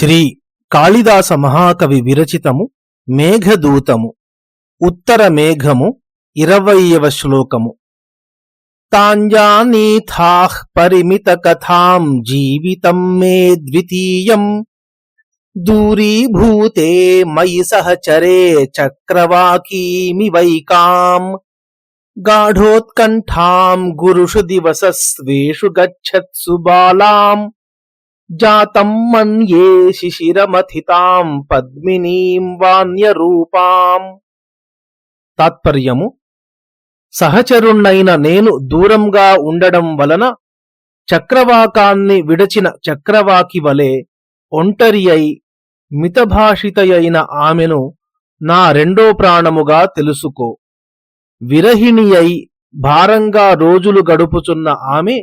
శ్రీ కాళిదాస మహాకవి విరచితము మేఘదూతము ఉత్తర మేఘము ఇరవయవ శ్లోకము. తాంజానీథాః పరిమిత కథాం జీవితం మే ద్వితీయం దూరీభూతే మయి సహచరే చక్రవాకీమి వైకాం గాఢోత్కంఠాం గురుషు దివసస్వేషు గచ్చత్సు బాలాం జాతం మన్యే శిశిరమథితాం పద్మినీం వాన్యరూపాం తాత్పర్యము సహచరుణ్ణైన నేను దూరంగా ఉండడం వలన చక్రవాకాన్ని విడచిన చక్రవాకి వలె ఒంటరి అయి మితభాషితయైన ఆమెను నా రెండో ప్రాణముగా తెలుసుకో. విరహిణి అయి భారంగా రోజులు గడుపుచున్న ఆమె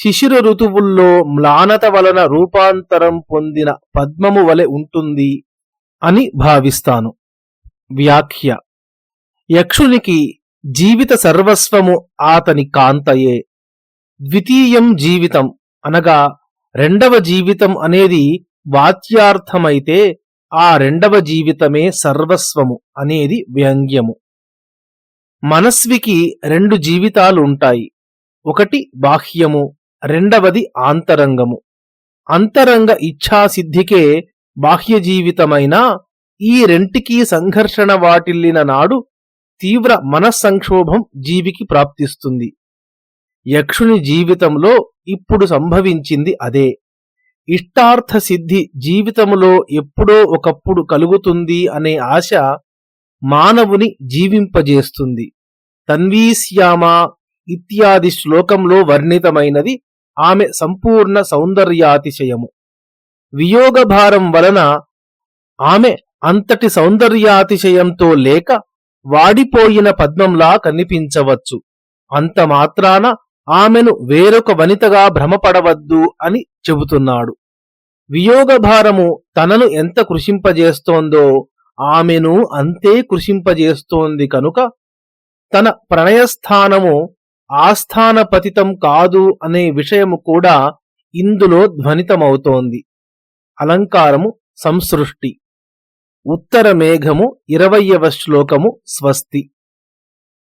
శిశిర ఋతువుల్లో మ్లానత వలన రూపాంతరం పొందిన పద్మము వలె ఉంటుంది అని భావిస్తాను. వ్యాఖ్య. యక్షునికి జీవిత సర్వస్వము ఆతని కాంతయే. ద్వితీయం జీవితం అనగా రెండవ జీవితం అనేది వాచ్యార్థమైతే ఆ రెండవ జీవితమే సర్వస్వము అనేది వ్యంగ్యము. మనస్వికి రెండు జీవితాలు ఉంటాయి ఒకటి బాహ్యము రెండవది ఆంతరంగము అంతరంగ ఇచ్ఛాసిద్ధికే బాహ్య జీవితమైనా ఈ రెంటికి సంఘర్షణ వాటిల్లిన నాడు తీవ్ర మనస్సంక్షోభం జీవికి ప్రాప్తిస్తుంది. యక్షుని జీవితంలో ఇప్పుడు సంభవించింది అదే. ఇష్టార్థ సిద్ధి జీవితములో ఎప్పుడో ఒకప్పుడు కలుగుతుంది అనే ఆశ మానవుని జీవింపజేస్తుంది. తన్వీశ్యామ ఇత్యాది శ్లోకంలో వర్ణితమైనది ఆమె సంపూర్ణ సౌందర్యాతిశయము. వియోగభారం వలన ఆమె అంతటి సౌందర్యాతిశయంతో లేక వాడిపోయిన పద్మంలా కనిపించవచ్చు. అంత మాత్రాన ఆమెను వేరొక వనితగా భ్రమపడవద్దు అని చెబుతున్నాడు. వియోగభారము తనను ఎంత కృషింపజేస్తోందో ఆమెను అంతే కృషింపజేస్తోంది కనుక తన ప్రణయస్థానము ఆస్థానపతితం కాదు అనే విషయము కూడా ఇందులో ధ్వనితమవుతోంది. అలంకారము సంసృష్టి. ఉత్తర మేఘము ఇరవయవ శ్లోకము స్వస్తి.